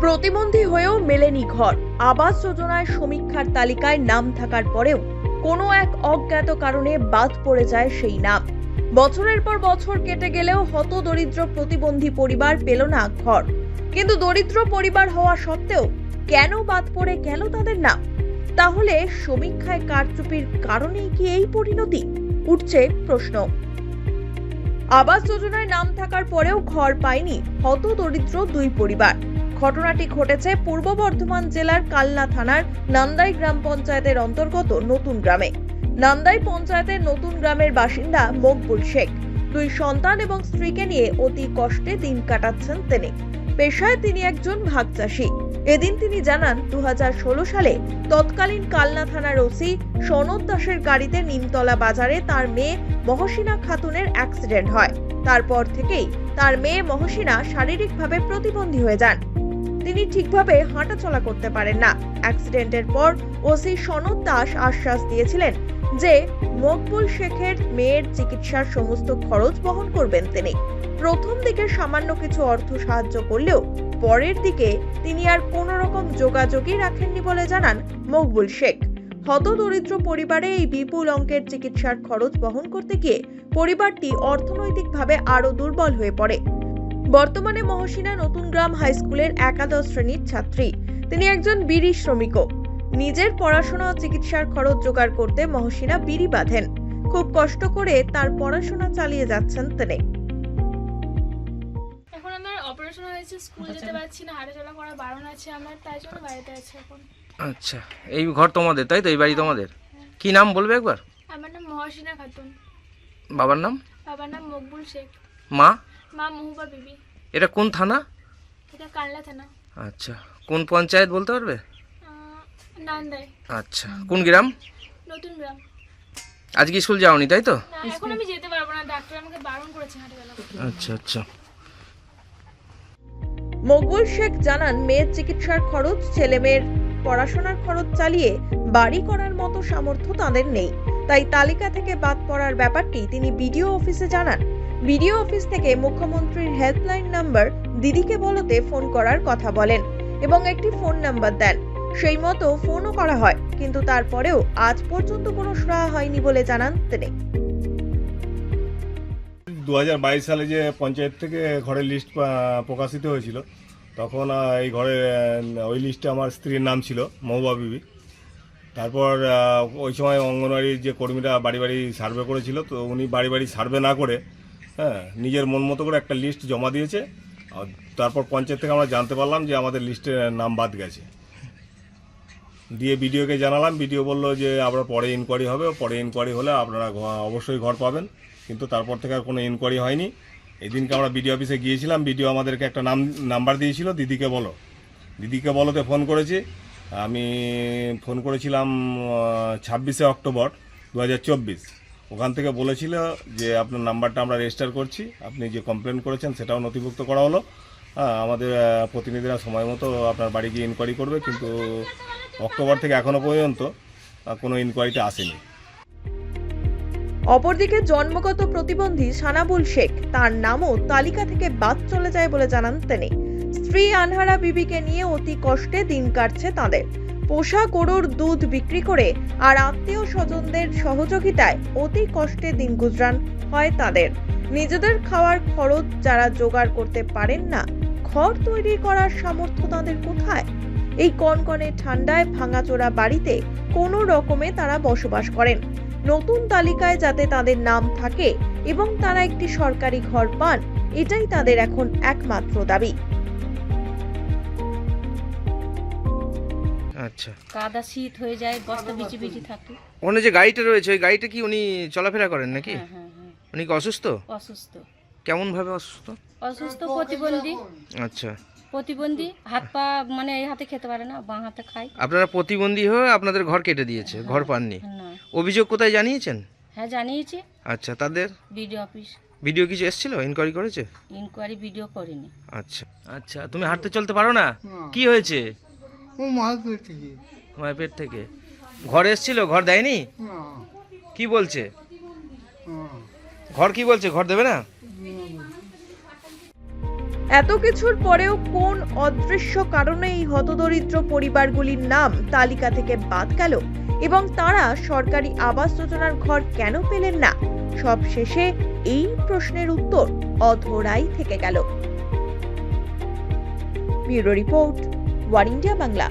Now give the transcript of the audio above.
প্রতিবন্ধী হয়েও মেলেনি ঘর। আবাস যোজনায় সমীক্ষার তালিকায় নাম থাকার পরেও কোনো এক অজ্ঞাত কারণে বাদ পড়ে যায় সেই নাম। বছরের পর বছর কেটে গেলেও হত দরিদ্র প্রতিবন্ধী পরিবার পেল না ঘর। কিন্তু দরিদ্র পরিবার হওয়া সত্ত্বেও কেন বাদ পড়ে গেল তাদের নাম? তাহলে সমীক্ষায় কারচুপির কারণেই কি এই পরিণতি? উঠছে প্রশ্ন। আবাস যোজনায় নাম থাকার পরেও ঘর পায়নি হত দরিদ্র দুই পরিবার। ঘটনাটি ঘটেছে পূর্ব বর্ধমান জেলার কালনা থানার নান্দাই গ্রাম পঞ্চায়েতের অন্তর্গত নতুন গ্রামে। নান্দাই পঞ্চায়েতের নতুন গ্রামের বাসিন্দা মকবুল শেখ। দুই সন্তান এবং স্ত্রীকে নিয়ে অতি কষ্টে দিন কাটাচ্ছেন তিনি। পেশায় তিনি একজন ভাগ চাষী। এদিন তিনি জানান দু হাজার ষোলো সালে তৎকালীন কালনা থানার ওসি সনদ দাসের গাড়িতে নিমতলা বাজারে তার মেয়ে মহসিনা খাতুনের অ্যাক্সিডেন্ট হয়। তারপর থেকেই তার মেয়ে মহসিনা শারীরিকভাবে প্রতিবন্ধী হয়ে যান। তিনি ঠিকভাবে হাঁটাচলা করতে পারেন না। অ্যাক্সিডেন্টের পর ওসি সনদ দাস আশ্বাস দিয়েছিলেন যে, মকবুল শেখের মেয়ের চিকিৎসার সমস্ত খরচ বহন করবেন তিনি। প্রথম দিকে সামান্য কিছু অর্থ সাহায্য করলেও পরের দিকে তিনি আর কোনো রকম যোগাযোগই রাখেননি বলে জানান মকবুল শেখ। হত দরিদ্র পরিবারে এই বিপুল অঙ্কের চিকিৎসার খরচ বহন করতে গিয়ে পরিবারটি অর্থনৈতিকভাবে আরও দুর্বল হয়ে পড়ে। বর্তমানে মহসিনা নতুন গ্রাম হাই স্কুলের একাদশ শ্রেণির ছাত্রী। তিনি একজন বিড়ি শ্রমিকও। নিজের পড়াশোনা ও চিকিৎসার খরচ জোগাড় করতে মহসিনা বিড়ি বাঁধেন। খুব কষ্ট করে তার পড়াশোনা চালিয়ে যাচ্ছেন তিনি। এখন আমার অপারেশন হয়েছে স্কুল যেতে পারছি না হাঁটাচলা করা বারণ আছে আমার তাই জন্য বাড়িতে আছি এখন। আচ্ছা এই ঘর তোমাদের তাই তো? এই বাড়ি তোমাদের? কি নাম বলবে একবার? আমার নাম মহসিনা খাতুন। বাবার নাম? বাবার নাম মকবুল শেখ। মা? মা মহুবা বিবি। এটা কোন থানা? এটা কালনা থানা। আচ্ছা কোন পঞ্চায়েত বলতে পারবে? নান্দাই। আচ্ছা কোন গ্রাম? নতুন গ্রাম। আজকে স্কুল যাওনি তাই তো? এখন আমি যেতে পারব না ডাক্তার আমাকে বারণ করেছে হাঁটাচলা আচ্ছা আচ্ছা। মকবুল শেখ জানান মেয়ের চিকিৎসার খরচ ছেলে মেয়ের পড়াশোনার খরচ চালিয়ে বাড়ি করার মতো সামর্থ্য তাদের নেই। তাই তালিকা থেকে বাদ পড়ার ব্যাপারটি তিনি বিডিও অফিসে জানান। বিডিও অফিস থেকে মুখ্যমন্ত্রীর হেল্পলাইন নাম্বার দিদিকে বলতে ফোন করার কথা বলেন এবং একটি ফোন নাম্বার দেন। সেই মতো ফোনও করা হয়, কিন্তু তারপরেও আজ পর্যন্ত কোনো সুরাহা হয়নি বলে জানান তিনি। দু হাজার বাইশ সালে যে পঞ্চায়েত থেকে ঘরের লিস্ট প্রকাশিত হয়েছিল, তখন এই ঘরে ওই লিস্টে আমার স্ত্রীর নাম ছিল মহুবা বিবি। তারপর ওই সময় অঙ্গনওয়াড়ির যে কর্মীরা বাড়ি বাড়ি সার্ভে করেছিল, তো উনি বাড়ি বাড়ি সার্ভে না করে হ্যাঁ নিজের মন মতো করে একটা লিস্ট জমা দিয়েছে। আর তারপর পঞ্চায়েত থেকে আমরা জানতে পারলাম যে আমাদের লিস্টে নাম বাদ গেছে। দিয়ে বিডিওকে জানালাম বিডিও বলল যে আপনার পরে ইনকোয়ারি হবে, পরে ইনকোয়ারি হলে আপনারা অবশ্যই ঘর পাবেন। কিন্তু তারপর থেকে আর কোনো ইনকোয়ারি হয়নি। এই দিনকে আমরা বিডিও অফিসে গিয়েছিলাম বিডিও আমাদেরকে একটা নাম নাম্বার দিয়েছিল, দিদিকে বলো। দিদিকে বলোতে ফোন করেছি। আমি ফোন করেছিলাম ছাব্বিশে অক্টোবর দু হাজার চব্বিশ। ওখান থেকে বলেছিল যে আপনার নাম্বারটা আমরা রেজিস্টার করছি। আপনি যে কমপ্লেন করেছেন সেটাও নথিভুক্ত করা হলো। হ্যাঁ আমাদের প্রতিনিধিরা সময় মতো আপনার বাড়ি গিয়ে ইনকোয়ারি করবে, কিন্তু অক্টোবর থেকে এখনও পর্যন্ত কোনো ইনকোয়ারিতে আসেনি। অপরদিকে জন্মগত প্রতিবন্ধী সানাবুল শেখ, তার নামও তালিকা থেকে বাদ চলে যায় বলে জানান তিনি। স্ত্রী আনহারা বিবিকে নিয়ে অতি কষ্টে দিন কাটছে তাদের। পোষা গরুর দুধ বিক্রি করে আর আত্মীয় স্বজনদের সহযোগিতায় অতি কষ্টে দিন গুজরান হয় তাদের। নিজেদের খাওয়ার খরচ যারা জোগাড় করতে পারেন না, ঘর তৈরি করার সামর্থ্য তাদের কোথায়? এই কনকনে ঠান্ডায় ভাঙাচোরা বাড়িতে কোনো রকমে তারা বসবাস করেন। নতুন তালিকায় যাতে তাদের নাম থাকে এবং তারা একটি সরকারি ঘর পান, এটাই তাদের এখন একমাত্র দাবি। আচ্ছা। কাদা শীত হয়ে যায় বস্তা বিচি বিচি থাকে। ওখানে যে গাড়িটা রয়েছে ওই গাড়িটা কি উনি চলাফেরা করেন নাকি? হ্যাঁ হ্যাঁ হ্যাঁ। উনি কি অসুস্থ? অসুস্থ। কেমন ভাবে অসুস্থ? অসুস্থ প্রতিবন্ধী। আচ্ছা। প্রতিবন্ধী হাত পা মানে এই হাতে খেতে পারে না বাঁ হাতে খায়। আপনারা প্রতিবন্ধী হয়ে আপনাদের ঘর কেটে দিয়েছে ঘর পাননি। অভিযোগ কোথায় জানিয়েছেন? হ্যাঁ জানিয়েছি। আচ্ছা তাদের? BDO office. ভিডিও কিছু এসেছিল? ইনকোয়ারি করেছে? ইনকোয়ারি ভিডিও করিনি। আচ্ছা। আচ্ছা তুমি হাঁটতে চলতে পারো না। কি হয়েছে? ও মায়ের পেট থেকে। ঘর এসেছিল ঘর দেয়নি? কি বলছে? ঘর কি বলছে? ঘর দেবে না? এত কিছুর পরেও কোন অদৃশ্য কারণে এই হতদরিদ্র পরিবারগুলির নাম তালিকা থেকে বাদ গেল? এবং তারা সরকারি আবাস যোজনার ঘর কেন পেলেন না? সব শেষে এই প্রশ্নের উত্তর অধরাই থেকে গেল। Bureau report one India Bangla.